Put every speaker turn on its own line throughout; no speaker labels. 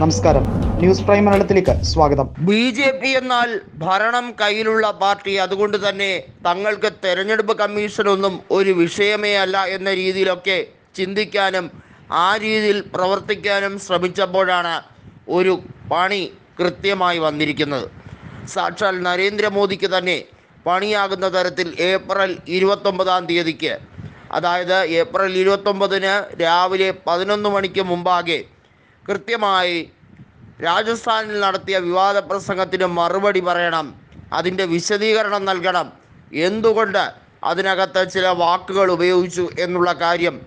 നമസ്കാരം. News prime മലയാളത്തിലേക്ക് സ്വാഗതം.
ബി ജെ പി എന്നാൽ ഭരണം കയ്യിലുള്ള പാർട്ടി. അതുകൊണ്ട് തന്നെ തങ്ങൾക്ക് തെരഞ്ഞെടുപ്പ് കമ്മീഷനൊന്നും ഒരു വിഷയമേ അല്ല എന്ന രീതിയിലൊക്കെ ചിന്തിക്കാനും ആ രീതിയിൽ പ്രവർത്തിക്കാനും ശ്രമിച്ചപ്പോഴാണ് ഒരു പണി കൃത്യമായി വന്നിരിക്കുന്നത്. സാക്ഷാൽ നരേന്ദ്രമോദിക്ക് തന്നെ പണിയാകുന്ന തരത്തിൽ ഏപ്രിൽ ഇരുപത്തൊമ്പതാം തീയതിക്ക്. അതായത് ഏപ്രിൽ ഇരുപത്തൊമ്പതിന് രാവിലെ പതിനൊന്ന് മണിക്ക് മുമ്പാകെ കൃത്യമായി രാജസ്ഥാനിൽ നടത്തിയ വിവാദ പ്രസംഗത്തിന് മറുപടി പറയണം. അതിന്റെ വിശദീകരണം നൽകണം. എന്തുകൊണ്ട് അതിനകത്ത് ചില വാക്കുകൾ ഉപയോഗിച്ചു എന്നുള്ള കാര്യം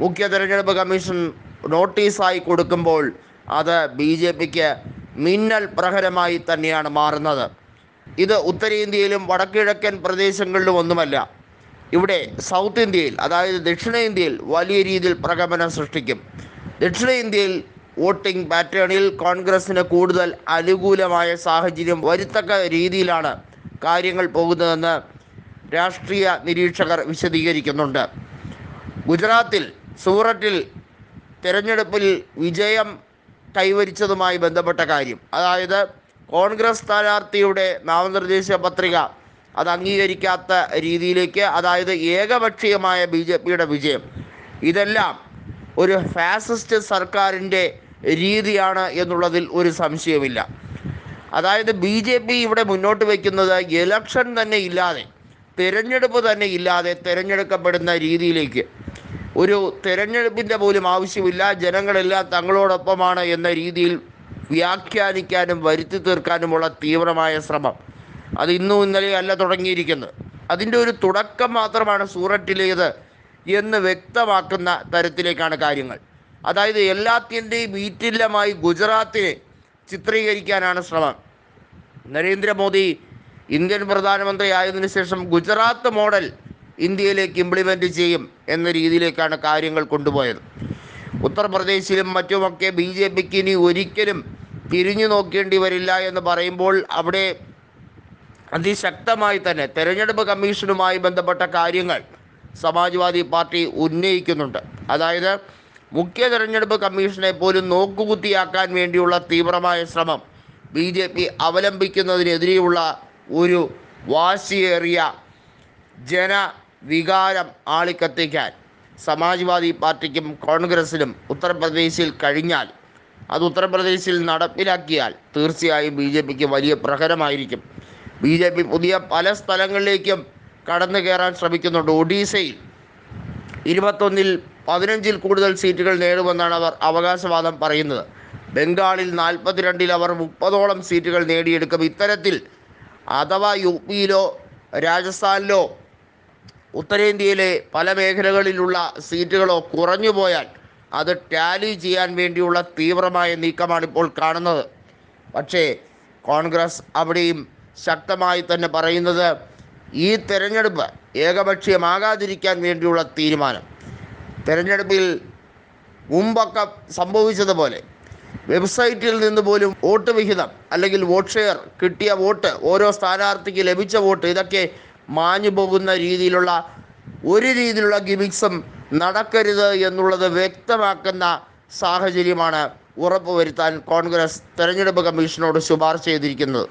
മുഖ്യ തെരഞ്ഞെടുപ്പ് കമ്മീഷൻ നോട്ടീസായി കൊടുക്കുമ്പോൾ അത് ബി ജെ പിക്ക് മിന്നൽ പ്രഹരമായി തന്നെയാണ് മാറുന്നത്. ഇത് ഉത്തരേന്ത്യയിലും വടക്കിഴക്കൻ പ്രദേശങ്ങളിലും ഒന്നുമല്ല. ഇവിടെ സൗത്ത് ഇന്ത്യയിൽ അതായത് ദക്ഷിണേന്ത്യയിൽ വലിയ രീതിയിൽ പ്രകമ്പനം സൃഷ്ടിക്കും. ദക്ഷിണേന്ത്യയിൽ വോട്ടിംഗ് പാറ്റേണിൽ കോൺഗ്രസിന് കൂടുതൽ അനുകൂലമായ സാഹചര്യം വരുത്തക്ക രീതിയിലാണ് കാര്യങ്ങൾ പോകുന്നതെന്ന് രാഷ്ട്രീയ നിരീക്ഷകർ വിശദീകരിക്കുന്നുണ്ട്. ഗുജറാത്തിൽ സൂററ്റിൽ തെരഞ്ഞെടുപ്പിൽ വിജയം കൈവരിച്ചതുമായി ബന്ധപ്പെട്ട കാര്യം. അതായത് കോൺഗ്രസ് സ്ഥാനാർത്ഥിയുടെ നാമനിർദ്ദേശ പത്രിക അത് അംഗീകരിക്കാത്ത രീതിയിലേക്ക് അതായത് ഏകപക്ഷീയമായ ബി ജെ പിയുടെ വിജയം. ഇതെല്ലാം ഒരു ഫാസിസ്റ്റ് സർക്കാരിന്റെ രീതിയാണ് എന്നുള്ളതിൽ ഒരു സംശയമില്ല അതായത് ബി ജെ പി ഇവിടെ മുന്നോട്ട് വയ്ക്കുന്നത് ഇലക്ഷൻ തന്നെ ഇല്ലാതെ തിരഞ്ഞെടുപ്പ് തന്നെ ഇല്ലാതെ തിരഞ്ഞെടുക്കപ്പെടുന്ന രീതിയിലേക്ക്. ഒരു തിരഞ്ഞെടുപ്പിന്റെ പോലും ആവശ്യമില്ല ജനങ്ങളെല്ലാം തങ്ങളോടൊപ്പമാണ് എന്ന രീതിയിൽ വ്യാഖ്യാനിക്കാനും വരുത്തി തീർക്കാനുമുള്ള തീവ്രമായ ശ്രമം. അത് ഇന്നും ഇന്നലെ അല്ല തുടങ്ങിയിരിക്കുന്നത്. അതിന്റെ ഒരു തുടക്കം മാത്രമാണ് സൂററ്റിലേത് എന്ന് വ്യക്തമാക്കുന്ന തരത്തിലേക്കാണ് കാര്യങ്ങൾ. അതായത് എല്ലാത്തിന്റെയും ഈറ്റില്ലമായി ഗുജറാത്തിനെ ചിത്രീകരിക്കാനാണ് ശ്രമം. നരേന്ദ്രമോദി ഇന്ത്യൻ പ്രധാനമന്ത്രി ആയതിനു ശേഷം ഗുജറാത്ത് മോഡൽ ഇന്ത്യയിലേക്ക് ഇംപ്ലിമെന്റ് ചെയ്യും എന്ന രീതിയിലേക്കാണ് കാര്യങ്ങൾ കൊണ്ടുപോയത്. ഉത്തർപ്രദേശിലും മറ്റുമൊക്കെ ബി ജെ പിക്ക് ഇനി ഒരിക്കലും തിരിഞ്ഞു നോക്കേണ്ടി വരില്ല എന്ന് പറയുമ്പോൾ അവിടെ അതിശക്തമായി തന്നെ തെരഞ്ഞെടുപ്പ് കമ്മീഷനുമായി ബന്ധപ്പെട്ട കാര്യങ്ങൾ സമാജ്വാദി പാർട്ടി ഉന്നയിക്കുന്നുണ്ട്. അതായത് മുഖ്യ തെരഞ്ഞെടുപ്പ് കമ്മീഷനെ പോലും നോക്കുകുത്തിയാക്കാൻ വേണ്ടിയുള്ള തീവ്രമായ ശ്രമം ബി ജെ പി അവലംബിക്കുന്നതിനെതിരെയുള്ള ഒരു വാശിയേറിയ ജനവികാരം ആളിക്കത്തിക്കാൻ സമാജ്വാദി പാർട്ടിക്കും കോൺഗ്രസിനും ഉത്തർപ്രദേശിൽ കഴിഞ്ഞാൽ അത് ഉത്തർപ്രദേശിൽ നടപ്പിലാക്കിയാൽ തീർച്ചയായും ബി ജെ പിക്ക് വലിയ പ്രഹരമായിരിക്കും. ബി ജെ പി പുതിയ പല സ്ഥലങ്ങളിലേക്കും കടന്നു കയറാൻ ശ്രമിക്കുന്നുണ്ട്. ഒഡീസയിൽ ഇരുപത്തൊന്നിൽ പതിനഞ്ചിൽ കൂടുതൽ സീറ്റുകൾ നേടുമെന്നാണ് അവർ അവകാശവാദം പറയുന്നത്. ബംഗാളിൽ നാൽപ്പത്തിരണ്ടിൽ അവർ മുപ്പതോളം സീറ്റുകൾ നേടിയെടുക്കും. ഇത്തരത്തിൽ അഥവാ യു പിയിലോ രാജസ്ഥാനിലോ ഉത്തരേന്ത്യയിലെ പല മേഖലകളിലുള്ള സീറ്റുകളോ കുറഞ്ഞു പോയാൽ അത് ടാലി ചെയ്യാൻ വേണ്ടിയുള്ള തീവ്രമായ നീക്കമാണ് ഇപ്പോൾ കാണുന്നത്. പക്ഷേ കോൺഗ്രസ് അവിടെയും ശക്തമായി തന്നെ പറയുന്നത് ഈ തെരഞ്ഞെടുപ്പ് ഏകപക്ഷീയമാകാതിരിക്കാൻ വേണ്ടിയുള്ള തീരുമാനം. തെരഞ്ഞെടുപ്പിൽ മുമ്പൊക്കെ സംഭവിച്ചതുപോലെ വെബ്സൈറ്റിൽ നിന്ന് പോലും വോട്ട് വിഹിതം അല്ലെങ്കിൽ വോട്ട് ഷെയർ കിട്ടിയ വോട്ട് ഓരോ സ്ഥാനാർത്ഥിക്ക് ലഭിച്ച വോട്ട് ഇതൊക്കെ മാഞ്ഞു പോകുന്ന രീതിയിലുള്ള ഒരു രീതിയിലുള്ള ഗിമിക്സും നടക്കരുത് എന്നുള്ളത് വ്യക്തമാക്കുന്ന സാഹചര്യമാണ് ഉറപ്പുവരുത്താൻ കോൺഗ്രസ് തെരഞ്ഞെടുപ്പ് കമ്മീഷനോട് ശുപാർശ ചെയ്തിരിക്കുന്നത്.